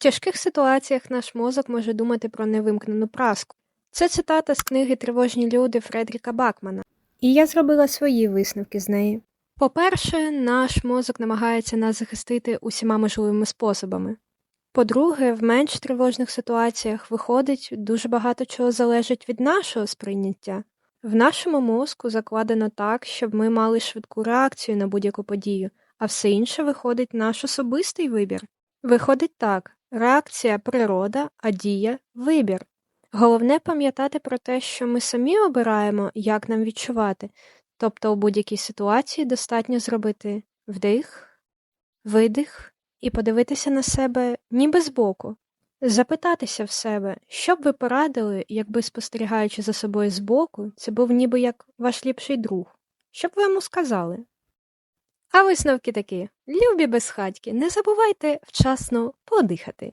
тяжких ситуаціях наш мозок може думати про невимкнену праску. Це цитата з книги Тривожні люди Фредріка Бакмана. І я зробила свої висновки з неї. По-перше, наш мозок намагається нас захистити усіма можливими способами. По-друге, в менш тривожних ситуаціях виходить, дуже багато чого залежить від нашого сприйняття. В нашому мозку закладено так, щоб ми мали швидку реакцію на будь-яку подію, а все інше виходить наш особистий вибір. Виходить так: реакція природа, а дія вибір. Головне пам'ятати про те, що ми самі обираємо, як нам відчувати, тобто у будь-якій ситуації достатньо зробити вдих, видих і подивитися на себе ніби збоку, запитатися в себе, що б ви порадили, якби спостерігаючи за собою збоку, це був ніби як ваш ліпший друг. Що б ви йому сказали? А висновки такі: любі безхатьки, не забувайте вчасно подихати.